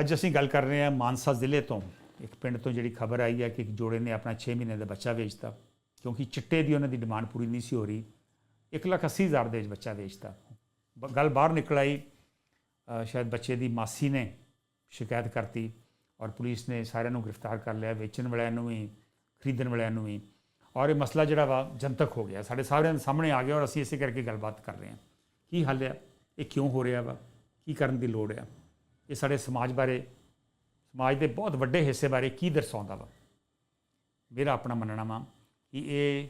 ਅੱਜ ਅਸੀਂ ਗੱਲ ਕਰ ਰਹੇ ਹਾਂ ਮਾਨਸਾ ਜ਼ਿਲ੍ਹੇ ਤੋਂ। ਇੱਕ ਪਿੰਡ ਤੋਂ ਜਿਹੜੀ ਖਬਰ ਆਈ ਹੈ ਕਿ ਇੱਕ ਜੋੜੇ ਨੇ ਆਪਣਾ 6 ਮਹੀਨੇ ਦਾ ਬੱਚਾ ਵੇਚਤਾ, ਕਿਉਂਕਿ ਚਿੱਟੇ ਦੀ ਉਹਨਾਂ ਦੀ ਡਿਮਾਂਡ ਪੂਰੀ ਨਹੀਂ ਸੀ ਹੋ ਰਹੀ। 180000 ਦੇ ਵਿੱਚ ਬੱਚਾ ਵੇਚਤਾ। ਬ- ਗੱਲ ਬਾਹਰ ਨਿਕਲ ਆਈ। ਸ਼ਾਇਦ ਬੱਚੇ ਦੀ ਮਾਸੀ ਨੇ ਸ਼ਿਕਾਇਤ ਕਰਤੀ ਔਰ ਪੁਲਿਸ ਨੇ ਸਾਰਿਆਂ ਨੂੰ ਗ੍ਰਿਫਤਾਰ ਕਰ ਲਿਆ, ਵੇਚਣ ਵਾਲਿਆਂ ਨੂੰ ਵੀ, ਖਰੀਦਣ ਵਾਲਿਆਂ ਨੂੰ ਵੀ। ਔਰ ਇਹ ਮਸਲਾ ਜਿਹੜਾ ਵਾ ਜਨਤਕ ਹੋ ਗਿਆ। ਸਾਡੇ ਸਾਰਿਆਂ ਦੇ ਸਾਹਮਣੇ ਆ ਗਿਆ ਔਰ ਅਸੀਂ ਇਸੇ ਕਰਕੇ ਗੱਲਬਾਤ ਕਰ ਰਹੇ ਹਾਂ। ਕੀ ਹੱਲ ਹੈ ਇਹ ਕਿਉਂ ਹੋ ਰਿਹਾ ਵਾ? ਕੀ ਕਰਨ ਦੀ ਲੋੜ ਹੈ ਇਹ ਸਾਡੇ ਸਮਾਜ ਬਾਰੇ, ਸਮਾਜ ਦੇ ਬਹੁਤ ਵੱਡੇ ਹਿੱਸੇ ਬਾਰੇ ਕੀ ਦਰਸਾਉਂਦਾ ਵਾ? ਮੇਰਾ ਆਪਣਾ ਮੰਨਣਾ ਵਾ ਕਿ ਇਹ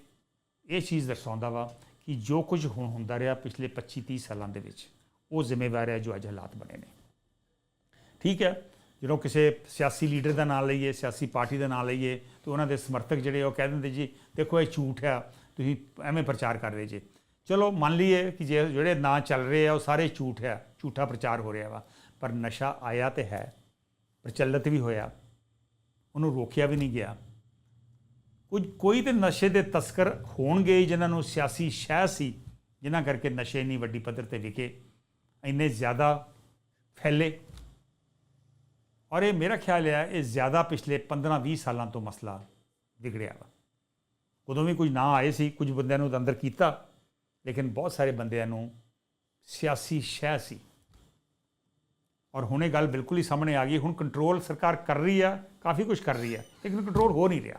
ਇਹ ਚੀਜ਼ ਦਰਸਾਉਂਦਾ ਵਾ ਕਿ ਜੋ ਕੁਝ ਹੁਣ ਹੁੰਦਾ ਰਿਹਾ ਪਿਛਲੇ 25 30 ਸਾਲਾਂ ਦੇ ਵਿੱਚ, ਉਹ ਜ਼ਿੰਮੇਵਾਰ ਹੈ ਜੋ ਅੱਜ ਹਾਲਾਤ ਬਣੇ ਨੇ। ਠੀਕ ਹੈ, ਜਦੋਂ ਕਿਸੇ ਸਿਆਸੀ ਲੀਡਰ ਦਾ ਨਾਮ ਲਈਏ, ਸਿਆਸੀ ਪਾਰਟੀ ਦਾ ਨਾਮ ਲਈਏ, ਤੇ ਉਹਨਾਂ ਦੇ ਸਮਰਥਕ ਜਿਹੜੇ ਉਹ ਕਹਿ ਦਿੰਦੇ ਜੀ, ਦੇਖੋ, ਇਹ ਝੂਠ ਆ, ਤੁਸੀਂ ਐਵੇਂ ਪ੍ਰਚਾਰ ਕਰ ਰਹੇ ਜੇ। ਚਲੋ, ਮੰਨ ਲਈਏ ਕਿ ਜੇ ਜਿਹੜੇ ਨਾਂ ਚੱਲ ਰਹੇ ਆ, ਉਹ ਸਾਰੇ ਝੂਠ ਆ, ਝੂਠਾ ਪ੍ਰਚਾਰ ਹੋ ਰਿਹਾ ਵਾ। ਪਰ ਨਸ਼ਾ ਆਇਆ ਤੇ ਹੈ, ਪ੍ਰਚਲਿਤ ਵੀ ਹੋਇਆ। ਉਹਨੂੰ ਰੋਕਿਆ ਵੀ ਨਹੀਂ ਗਿਆ। ਕੁਝ ਕੋਈ ਤੇ ਨਸ਼ੇ ਦੇ ਤਸਕਰ ਹੋਣਗੇ ਹੀ ਜਿਨ੍ਹਾਂ ਨੂੰ ਸਿਆਸੀ ਸ਼ਹਿ ਸੀ, ਜਿਨ੍ਹਾਂ ਕਰਕੇ ਨਸ਼ੇ ਇੰਨੀ ਵੱਡੀ ਪੱਧਰ ਤੇ ਵਿਕੇ, ਇੰਨੇ ਜ਼ਿਆਦਾ ਫੈਲੇ। ਔਰ ਇਹ ਮੇਰਾ ਖਿਆਲ ਹੈ ਇਹ ਜ਼ਿਆਦਾ ਪਿਛਲੇ 15-20 ਸਾਲਾਂ ਤੋਂ ਮਸਲਾ ਵਿਗੜਿਆ ਵਾ। ਉਦੋਂ ਵੀ ਕੁਝ ਨਾ ਆਏ ਸੀ, ਕੁਝ ਬੰਦਿਆਂ ਨੂੰ ਅੰਦਰ ਕੀਤਾ, ਲੇਕਿਨ ਬਹੁਤ ਸਾਰੇ ਬੰਦਿਆਂ ਨੂੰ ਸਿਆਸੀ ਸ਼ਹਿ ਸੀ। ਔਰ ਹੁਣੇ ਗੱਲ ਬਿਲਕੁਲ ਹੀ ਸਾਹਮਣੇ ਆ ਗਈ। ਹੁਣ ਕੰਟਰੋਲ ਸਰਕਾਰ ਕਰ ਰਹੀ ਆ, ਕਾਫੀ ਕੁਝ ਕਰ ਰਹੀ ਆ, ਲੇਕਿਨ ਕੰਟਰੋਲ ਹੋ ਨਹੀਂ ਰਿਹਾ।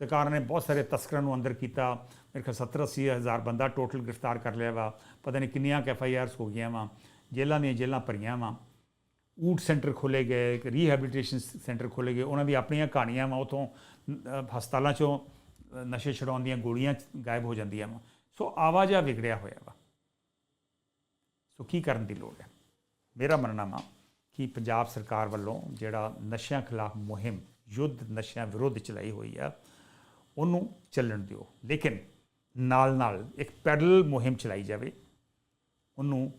ਸਰਕਾਰ ਨੇ ਬਹੁਤ ਸਾਰੇ ਤਸਕਰਾਂ ਨੂੰ ਅੰਦਰ ਕੀਤਾ। ਮੇਰੇ ਖਿਆਲ 70 80 ਹਜ਼ਾਰ ਬੰਦਾ ਟੋਟਲ ਗ੍ਰਿਫਤਾਰ ਕਰ ਲਿਆ ਵਾ। ਪਤਾ ਨਹੀਂ ਕਿੰਨੀਆਂ ਐਫ ਆਈ ਆਰਸ ਹੋ ਗਈਆਂ ਵਾ। ਜੇਲ੍ਹਾਂ ਦੀਆਂ ਜੇਲ੍ਹਾਂ ਭਰੀਆਂ ਵਾ। ਊਟ ਸੈਂਟਰ ਖੋਲੇ ਗਏ, ਇੱਕ ਰੀਹੈਬਿਲਿਟੇਸ਼ਨ ਸੈਂਟਰ ਖੋਲੇ ਗਏ। ਉਹਨਾਂ ਦੀ ਆਪਣੀਆਂ ਕਹਾਣੀਆਂ ਵਾ। ਉਥੋਂ ਹਸਪਤਾਲਾਂ ਚੋਂ ਨਸ਼ੇ ਛਡਾਉਣ ਦੀਆਂ ਗੋਲੀਆਂ ਗਾਇਬ ਹੋ ਜਾਂਦੀਆਂ ਵਾ। ਸੋ ਆਵਾਜ਼ਾ ਵਿਗੜਿਆ ਹੋਇਆ ਵਾ। ਸੋ ਕੀ ਕਰਨ ਦੀ ਲੋੜ ਹੈ ਮੇਰਾ ਮੰਨਣਾ ਵਾ ਕਿ ਪੰਜਾਬ ਸਰਕਾਰ ਵੱਲੋਂ ਜਿਹੜਾ ਨਸ਼ਿਆਂ ਖਿਲਾਫ ਮੁਹਿੰਮ, ਯੁੱਧ ਨਸ਼ਿਆਂ ਵਿਰੁੱਧ ਚਲਾਈ ਹੋਈ ਆ, ਉਹਨੂੰ ਚੱਲਣ ਦਿਓ। ਲੇਕਿਨ ਨਾਲ ਨਾਲ ਇੱਕ ਪੈਰਲਲ ਮੁਹਿੰਮ ਚਲਾਈ ਜਾਵੇ, ਉਹਨੂੰ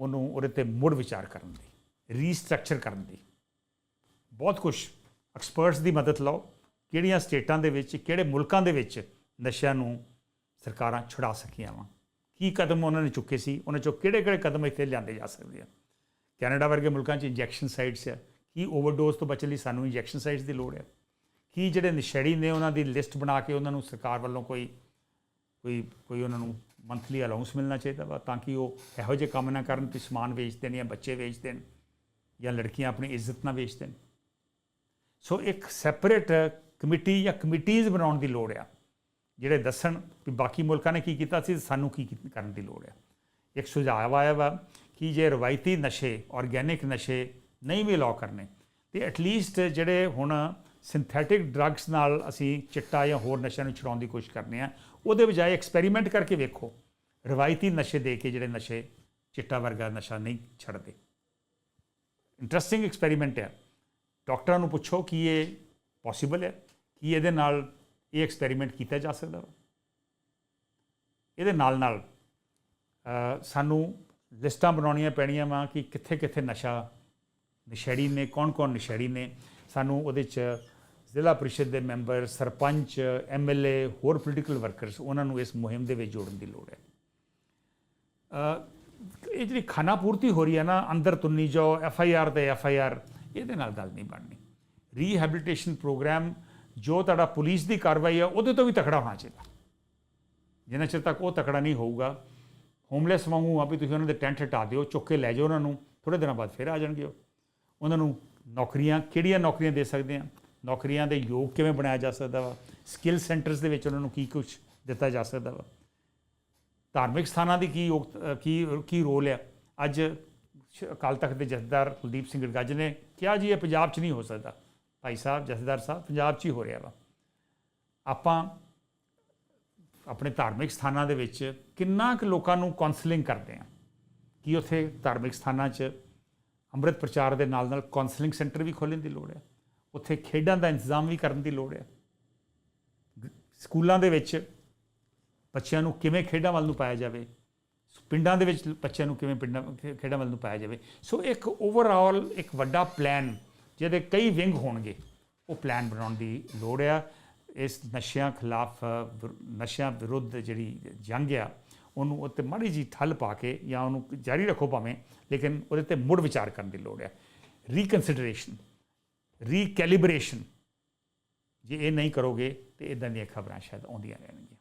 ਉਹਨੂੰ ਉਹਦੇ ਤੇ ਮੁੜ ਵਿਚਾਰ ਕਰਨ ਦੀ ਰੀਸਟਰਕਚਰ ਕਰਨ ਦੀ। ਬਹੁਤ ਕੁਝ ਐਕਸਪਰਟਸ ਦੀ ਮਦਦ ਲਓ, ਕਿਹੜੀਆਂ ਸਟੇਟਾਂ ਦੇ ਵਿੱਚ, ਕਿਹੜੇ ਮੁਲਕਾਂ ਦੇ ਵਿੱਚ ਨਸ਼ਿਆਂ ਨੂੰ ਸਰਕਾਰਾਂ ਛੁਡਾ ਸਕੀਆਂ ਵਾ। ਕੀ ਕਦਮ ਉਹਨਾਂ ਨੇ ਚੁੱਕੇ ਸੀ, ਉਹਨਾਂ ਚੋਂ ਕਿਹੜੇ ਕਿਹੜੇ ਕਦਮ ਇੱਥੇ ਲਿਆਂਦੇ ਜਾ ਸਕਦੇ ਆ? ਕੈਨੇਡਾ ਵਰਗੇ ਮੁਲਕਾਂ 'ਚ ਇੰਜੈਕਸ਼ਨ ਸਾਈਟਸ ਆ। ਕੀ ਓਵਰਡੋਜ਼ ਤੋਂ ਬਚਣ ਲਈ ਸਾਨੂੰ ਇੰਜੈਕਸ਼ਨ ਸਾਈਟਸ ਦੀ ਲੋੜ ਹੈ ਕੀ ਜਿਹੜੇ ਨਸ਼ੇੜੀ ਨੇ ਉਹਨਾਂ ਦੀ ਲਿਸਟ ਬਣਾ ਕੇ ਉਹਨਾਂ ਨੂੰ ਸਰਕਾਰ ਵੱਲੋਂ ਕੋਈ ਕੋਈ ਕੋਈ ਉਹਨਾਂ ਨੂੰ ਮੰਥਲੀ ਅਲਾਉਂਸ ਮਿਲਣਾ ਚਾਹੀਦਾ ਵਾ ਤਾਂ ਕਿ ਉਹ ਇਹੋ ਜਿਹੇ ਕੰਮ ਨਾ ਕਰਨ ਕਿ ਸਮਾਨ ਵੇਚ ਦੇਣ ਜਾਂ ਬੱਚੇ ਵੇਚ ਦੇਣ ਜਾਂ ਲੜਕੀਆਂ ਆਪਣੀ ਇੱਜ਼ਤ ਨਾ ਵੇਚ ਦੇਣ ਸੋ ਇੱਕ ਸੈਪਰੇਟ ਕਮੇਟੀ ਜਾਂ ਕਮੇਟੀਆਂ ਬਣਾਉਣ ਦੀ ਲੋੜ ਆ। ਜਿਹੜੇ ਦੱਸਣ ਵੀ ਬਾਕੀ ਮੁਲਕਾਂ ਨੇ ਕੀ ਕੀਤਾ ਸੀ, ਸਾਨੂੰ ਕੀ ਕੀ ਕਰਨ ਦੀ ਲੋੜ ਆ। ਇੱਕ ਸੁਝਾਅ ਆਇਆ ਵਾ ਕਿ ਜੇ ਰਵਾਇਤੀ ਨਸ਼ੇ ਆਰਗੈਨਿਕ ਨਸ਼ੇ ਨਹੀਂ ਵੀ ਲਾਅ ਕਰਨੇ ਤੇ ਐਟਲੀਸਟ ਜਿਹੜੇ ਹੁਣ ਸਿੰਥੈਟਿਕ ਡਰੱਗਸ ਨਾਲ ਅਸੀਂ ਚਿੱਟਾ ਜਾਂ ਹੋਰ ਨਸ਼ਿਆਂ ਨੂੰ ਛੁਡਾਉਣ ਦੀ ਕੋਸ਼ਿਸ਼ ਕਰਨੇ ਆ ਉਹਦੇ ਬਜਾਏ ਐਕਸਪੈਰੀਮੈਂਟ ਕਰਕੇ ਵੇਖੋ ਰਵਾਇਤੀ ਨਸ਼ੇ ਦੇ ਕੇ ਜਿਹੜੇ ਨਸ਼ੇ ਚਿੱਟਾ ਵਰਗਾ ਨਸ਼ਾ ਨਹੀਂ ਛੱਡਦੇ ਇੰਟਰਸਟਿੰਗ ਐਕਸਪੈਰੀਮੈਂਟ ਹੈ ਡਾਕਟਰਾਂ ਨੂੰ ਪੁੱਛੋ ਕਿ ਇਹ ਪੋਸੀਬਲ ਹੈ ਕਿ ਇਹਦੇ ਨਾਲ ਇਹ ਐਕਸਪੈਰੀਮੈਂਟ ਕੀਤਾ ਜਾ ਸਕਦਾ ਵਾ ਇਹਦੇ ਨਾਲ ਨਾਲ ਸਾਨੂੰ ਲਿਸਟਾਂ ਬਣਾਉਣੀਆਂ ਪੈਣੀਆਂ ਵਾ ਕਿ ਕਿੱਥੇ ਕਿੱਥੇ ਨਸ਼ਾ ਨਸ਼ੇੜੀ ਨੇ, ਕੌਣ ਕੌਣ ਨਸ਼ੇੜੀ ਨੇ। ਸਾਨੂੰ ਉਹਦੇ ਚ ਜ਼ਿਲ੍ਹਾ ਪਰਿਸ਼ਦ ਦੇ ਮੈਂਬਰ, ਸਰਪੰਚ ਐਮਐਲਏ ਹੋਰ ਪੋਲੀਟੀਕਲ ਵਰਕਰਸ ਉਹਨਾਂ ਨੂੰ ਇਸ ਮੁਹਿੰਮ ਦੇ ਵਿੱਚ ਜੋੜਨ ਦੀ ਲੋੜ ਹੈ। ਇਹ ਜਿਹੜੀ ਖਾਨਾ ਪੂਰਤੀ ਹੋ ਰਹੀ ਹੈ ਨਾ, ਅੰਦਰ ਤੁੰਨੀ ਜਾਓ, ਐਫ ਆਈ ਆਰ ਤੇ ਐਫ ਆਈ ਆਰ, ਇਹਦੇ ਨਾਲ ਗੱਲ ਨਹੀਂ ਬਣਨੀ। ਰੀਹੈਬਿਲਿਟੇਸ਼ਨ ਪ੍ਰੋਗਰਾਮ ਜੋ ਤੁਹਾਡਾ ਪੁਲਿਸ ਦੀ ਕਾਰਵਾਈ ਹੈ, ਉਹਦੇ ਤੋਂ ਵੀ ਤਕੜਾ ਹੋਣਾ ਚਾਹੀਦਾ। ਜਿੰਨਾ ਚਿਰ ਤੱਕ ਉਹ ਤਕੜਾ ਨਹੀਂ ਹੋਊਗਾ ਹੋਮਲੈਸ ਵਾਂਗੂ ਆ ਵੀ ਤੁਸੀਂ ਉਹਨਾਂ ਦੇ ਟੈਂਟ ਹਟਾ ਦਿਓ, ਚੁੱਕ ਕੇ ਲੈ ਜਾਓ ਉਹਨਾਂ ਨੂੰ ਥੋੜੇ ਦਿਨਾਂ ਬਾਅਦ ਫਿਰ ਆ ਜਾਣਗੇ ਉਹਨਾਂ ਨੂੰ ਨੌਕਰੀਆਂ, ਕਿਹੜੀਆਂ ਨੌਕਰੀਆਂ ਦੇ ਸਕਦੇ ਆ ਨੌਕਰੀਆਂ ਦੇ ਯੋਗ ਕਿਵੇਂ ਬਣਾਇਆ ਜਾ ਸਕਦਾ ਵਾ? ਸਕਿੱਲ ਸੈਂਟਰਸ ਦੇ ਵਿੱਚ ਉਹਨਾਂ ਨੂੰ ਕੀ ਕੁਝ ਦਿੱਤਾ ਜਾ ਸਕਦਾ ਵਾ? ਧਾਰਮਿਕ ਸਥਾਨਾਂ ਦੀ ਕੀ ਯੋਗ ਕੀ ਕੀ ਰੋਲ ਆ? ਅੱਜ ਅਕਾਲ ਤਖਤ ਦੇ ਜਥੇਦਾਰ ਕੁਲਦੀਪ ਸਿੰਘ ਗੱਜ ਨੇ ਕਿਹਾ ਜੀ, ਇਹ ਪੰਜਾਬ 'ਚ ਨਹੀਂ ਹੋ ਸਕਦਾ। ਭਾਈ ਸਾਹਿਬ, ਜਥੇਦਾਰ ਸਾਹਿਬ, ਪੰਜਾਬ 'ਚ ਹੀ ਹੋ ਰਿਹਾ ਵਾ। ਆਪਾਂ ਆਪਣੇ ਧਾਰਮਿਕ ਸਥਾਨਾਂ ਦੇ ਵਿੱਚ ਕਿੰਨਾ ਕੁ ਲੋਕਾਂ ਨੂੰ ਕਾਉਂਸਲਿੰਗ ਕਰਦੇ ਆ? ਕੀ ਉੱਥੇ ਧਾਰਮਿਕ ਸਥਾਨਾਂ 'ਚ ਅੰਮ੍ਰਿਤ ਪ੍ਰਚਾਰ ਦੇ ਨਾਲ ਨਾਲ ਕਾਉਂਸਲਿੰਗ ਸੈਂਟਰ ਵੀ ਖੋਲ੍ਹਣ ਦੀ ਲੋੜ ਹੈ ਉੱਥੇ ਖੇਡਾਂ ਦਾ ਇੰਤਜ਼ਾਮ ਵੀ ਕਰਨ ਦੀ ਲੋੜ ਹੈ ਸਕੂਲਾਂ ਦੇ ਵਿੱਚ ਬੱਚਿਆਂ ਨੂੰ ਕਿਵੇਂ ਖੇਡਾਂ ਵੱਲ ਨੂੰ ਪਾਇਆ ਜਾਵੇ? ਪਿੰਡਾਂ ਦੇ ਵਿੱਚ ਬੱਚਿਆਂ ਨੂੰ ਕਿਵੇਂ ਪਿੰਡਾਂ, ਖੇ- ਖੇਡਾਂ ਵੱਲ ਨੂੰ ਪਾਇਆ ਜਾਵੇ? ਸੋ ਇੱਕ ਓਵਰਆਲ ਇੱਕ ਵੱਡਾ ਪਲਾਨ ਜਿਹਦੇ ਕਈ ਵਿੰਗ ਹੋਣਗੇ, ਉਹ ਪਲਾਨ ਬਣਾਉਣ ਦੀ ਲੋੜ ਆ। ਇਸ ਨਸ਼ਿਆਂ ਖਿਲਾਫ ਅ, ਨਸ਼ਿਆਂ ਵਿਰੁੱਧ ਜਿਹੜੀ ਜੰਗ ਆ ਉਹਨੂੰ ਉੱਤੇ ਮਾੜੀ ਜੀ ਠੱਲ ਪਾ ਕੇ ਜਾਂ ਉਹਨੂੰ ਜਾਰੀ ਰੱਖੋ ਭਾਵੇਂ ਲੇਕਿਨ ਉਹਦੇ ਤੇ ਮੁੜ ਵਿਚਾਰ ਕਰਨ ਦੀ ਲੋੜ ਹੈ ਰੀਕਨਸੀਡਰੇਸ਼ਨ ਰੀਕੈਲੀਬ੍ਰੇਸ਼ਨ ਜੇ ਇਹ ਨਹੀਂ ਕਰੋਗੇ ਤੇ ਇਦਾਂ ਦੀਆਂ ਖਬਰਾਂ ਸ਼ਾਇਦ ਆਉਂਦੀਆਂ ਰਹਿਣਗੀਆਂ।